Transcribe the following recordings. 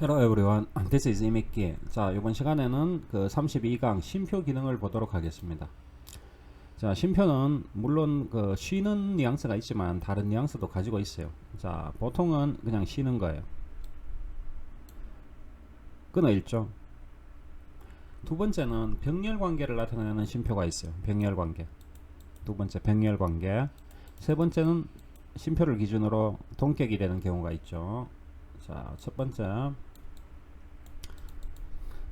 Hello everyone. This is 이미키. 자, 이번 시간에는 그 32강 쉼표 기능을 보도록 하겠습니다. 자, 쉼표는 물론 그 쉬는 뉘앙스가 있지만 다른 뉘앙스도 가지고 있어요. 자, 보통은 그냥 쉬는 거예요. 끊어 읽죠. 두 번째는 병렬 관계를 나타내는 쉼표가 있어요. 병렬 관계. 두 번째 병렬 관계. 세 번째는 쉼표를 기준으로 동격이 되는 경우가 있죠. 자, 첫 번째.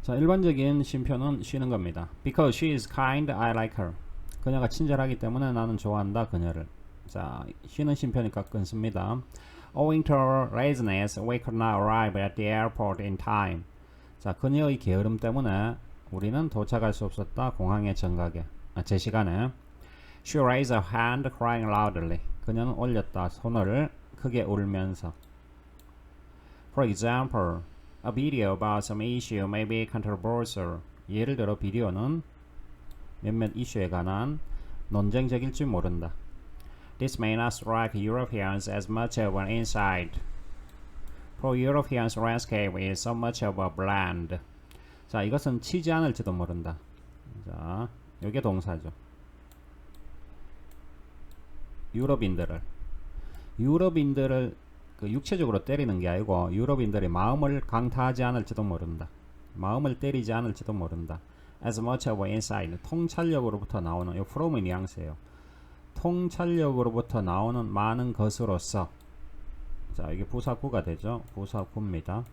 자, 일반적인 쉼표는 쉬는 겁니다. Because she is kind, I like her. 그녀가 친절하기 때문에 나는 좋아한다, 그녀를. 자, 쉬는 쉼표니까 끊습니다. Owing to her laziness, we could not arrive at the airport in time. 자, 그녀의 게으름 때문에 우리는 도착할 수 없었다, 공항에 정각에. 아, 제 시간에. She raised her hand, crying loudly. 그녀는 올렸다, 손을 크게 울면서. For example, a video about some issue may be controversial. 예를 들어 비디오는 몇몇 이슈에 관한 논쟁적일지 모른다. This may not strike Europeans as much of an insight. For Europeans, landscape is so much of a blend. 자, 이것은 치지 않을지도 모른다. 자, 이게 동사죠. 유럽인들을 유럽인들을 그 육체적으로 때리는 게 아니고 유럽인들이 마음을 강타하지 않을지도 모른다. 마음을 때리지 않을지도 모른다. As much of inside 통찰력으로부터 나오는 이 from의 뉘앙스예요. 통찰력으로부터 나오는 많은 것으로서 자 이게 부사구가 되죠. 부사구입니다.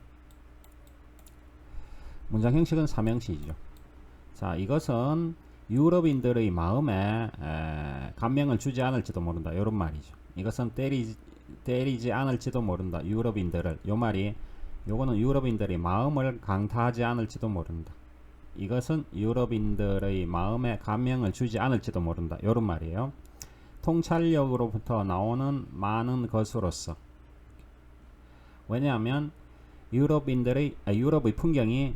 문장 형식은 삼형식이죠. 자 이것은 유럽인들의 마음에 에, 감명을 주지 않을지도 모른다. 이런 말이죠. 이것은 때리 때리지 않을지도 모른다. 유럽인들을 요 말이 요거는 유럽인들의 마음을 강타하지 않을지도 모른다. 이것은 유럽인들의 마음에 감명을 주지 않을지도 모른다. 요런 말이에요. 통찰력으로부터 나오는 많은 것으로서 왜냐하면 유럽인들의 아, 유럽의 풍경이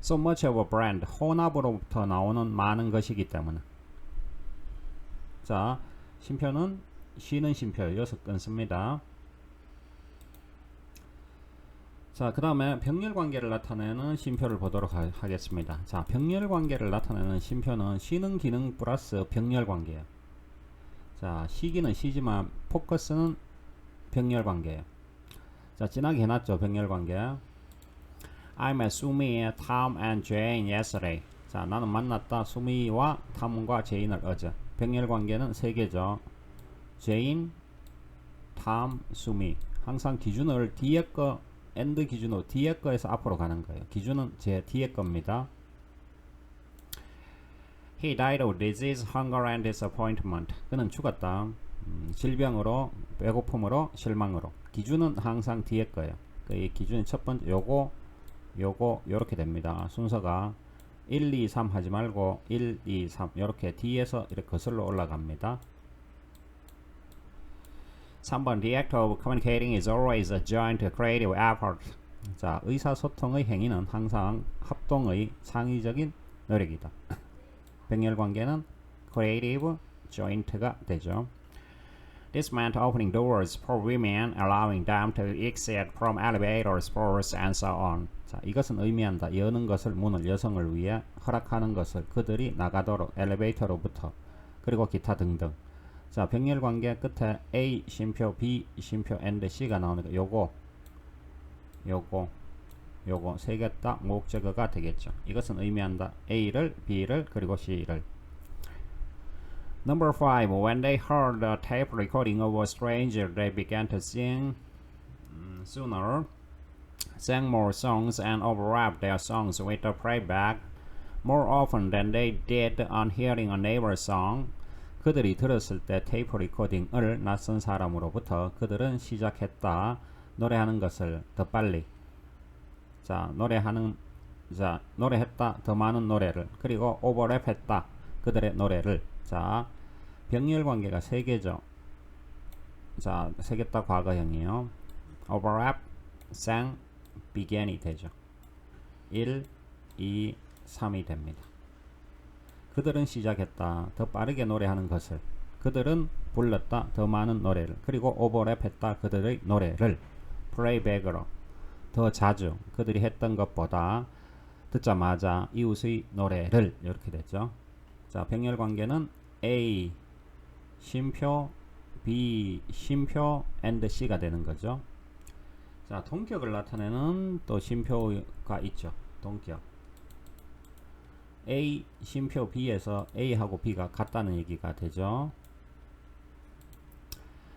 so much of a brand 혼합으로부터 나오는 많은 것이기 때문에 자 심표는 쉬는 쉼표 여섯 건 씁니다. 자, 그 다음에 병렬 관계를 나타내는 쉼표를 보도록 하, 겠습니다 자, 병렬 관계를 나타내는 쉼표는 쉬는 기능 플러스 병렬 관계예요. 자, 쉬기는 쉬지만 포커스는 병렬 관계예요. 자, 진하게 해놨죠, 병렬 관계. I met Sumi, Tom and Jane yesterday. 자, 나는 만났다 수미와 탐과 제인을 어제. 병렬 관계는 세 개죠. 제인, 탐, 수미. 항상 기준을 뒤에 거 엔드 기준으로 뒤에 거에서 앞으로 가는 거예요. 기준은 제 뒤에 겁니다. He died of disease, hunger and disappointment. 그는 죽었다. 음, 질병으로, 배고픔으로, 실망으로. 기준은 항상 뒤에 거예요. 그 기준이 첫 번째 요거, 요거 요렇게 됩니다. 순서가 1, 2, 3 하지 말고 1, 2, 3 이렇게 뒤에서 이렇게 거슬러 올라갑니다. 3번 The act of communicating is always a joint creative effort. 자, 의사소통의 행위는 항상 합동의 창의적인 노력이다. 병렬 관계는 creative joint가 되죠. This meant opening doors for women, allowing them to exit from elevators, floors, and so on. 자, 이것은 의미한다. 여는 것을 문을 여성을 위해 허락하는 것을 그들이 나가도록 엘리베이터로부터 그리고 기타 등등. 자, 병렬 관계 끝에 A 쉼표, B 쉼표, and C가 나오니까 요거, 요거, 요거 세 개 딱 목적어가 되겠죠. 이것은 의미한다. A를, B를, 그리고 C를. Number 5. When they heard the tape recording of a stranger, they began to sing mm, sooner, sang more songs, and overlapped their songs with the playback more often than they did on hearing a neighbor's song. 그들이 들었을 때 테이프 리코딩을 낯선 사람으로부터 그들은 시작했다. 노래하는 것을 더 빨리. 자, 노래하는 자, 노래했다. 더 많은 노래를. 그리고 오버랩했다. 그들의 노래를. 자, 병렬 관계가 세 개죠. 자, 세 개 다 과거형이에요. overlap, sang, began이 되죠. 1, 2, 3이 됩니다. 그들은 시작했다. 더 빠르게 노래하는 것을. 그들은 불렀다. 더 많은 노래를. 그리고 오버랩했다. 그들의 노래를. 플레이백으로. 더 자주 그들이 했던 것보다 듣자마자 이웃의 노래를 이렇게 됐죠. 자, 병렬 관계는 A 쉼표 B 쉼표 and C가 되는 거죠. 자, 동격을 나타내는 또 쉼표가 있죠. 동격. A 쉼표 B에서 A하고 B가 같다는 얘기가 되죠.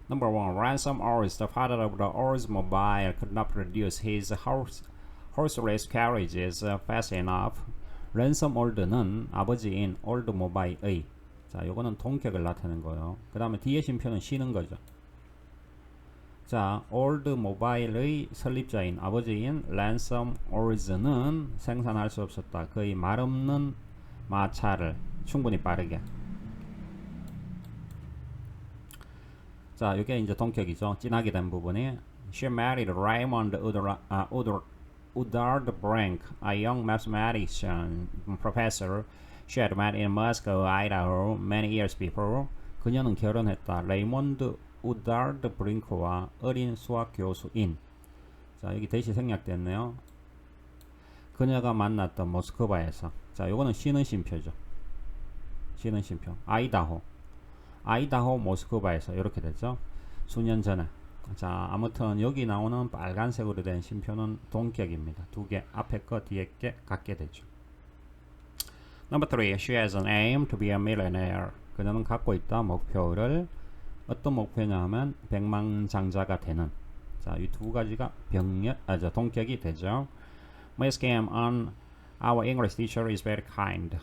Number one, Ransom Ors, the father of the Oldsmobile, could not produce his horse, horse race carriages uh, fast enough. 랜섬 올드는 아버지인 올드모바일의 자, 요거는 동격을 나타내는 거예요. 그 다음에 뒤에 심표는 쉬는 거죠. 자, 올드 모바일의 설립자인 아버지인 랜섬 올즈는 생산할 수 없었다. 그의 말없는 마차를 충분히 빠르게 자, 이게 이제 동격이죠. 진하게 된 부분이 She married Raymond Udar, 아, Udar, Udard Brink, a young mathematician professor she had met in Moscow, Idaho, many years before. 그녀는 결혼했다. 레이몬드 우다르드 브링크와 어린 수학 교수인. 자, 여기 대시 생략됐네요. 그녀가 만났던 모스크바에서. 자, 요거는 쉬는 쉼표죠. 쉬는 쉼표. 아이다호. 아이다호 모스크바에서 이렇게 됐죠. 수년 전에. 자, 아무튼 여기 나오는 빨간색으로 된 심표는 동격입니다. 두 개, 앞에 거, 뒤에 게 같게 되죠. Number three, she has an aim to be a millionaire. 그녀는 갖고 있다 목표를 어떤 목표냐 하면 백만장자가 되는. 자, 이 두 가지가 병렬, 아, 저 동격이 되죠. Miss Kim, on our English teacher is very kind.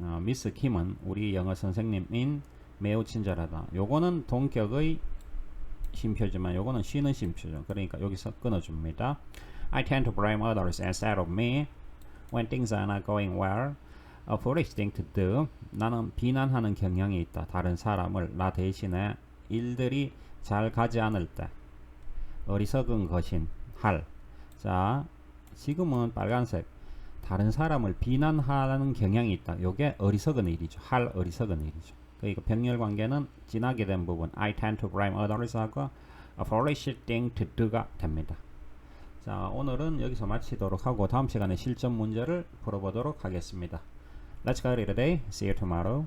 어, 미스 킴은 우리 영어 선생님인 매우 친절하다. 요거는 동격의 심표지만 요거는 쉬는 심표죠. 그러니까 여기서 끊어줍니다. I tend to blame others instead of me when things are not going well. A foolish thing to do. 나는 비난하는 경향이 있다. 다른 사람을 나 대신에 일들이 잘 가지 않을 때 어리석은 것인 할. 자, 지금은 빨간색. 다른 사람을 비난하는 경향이 있다. 요게 어리석은 일이죠. 할 어리석은 일이죠. 그러니까 병렬 관계는 진하게 된 부분 I tend to blame others 하고 a foolish thing to do가 됩니다. 자, 오늘은 여기서 마치도록 하고 다음 시간에 실전 문제를 풀어보도록 하겠습니다. Let's go today. See you tomorrow.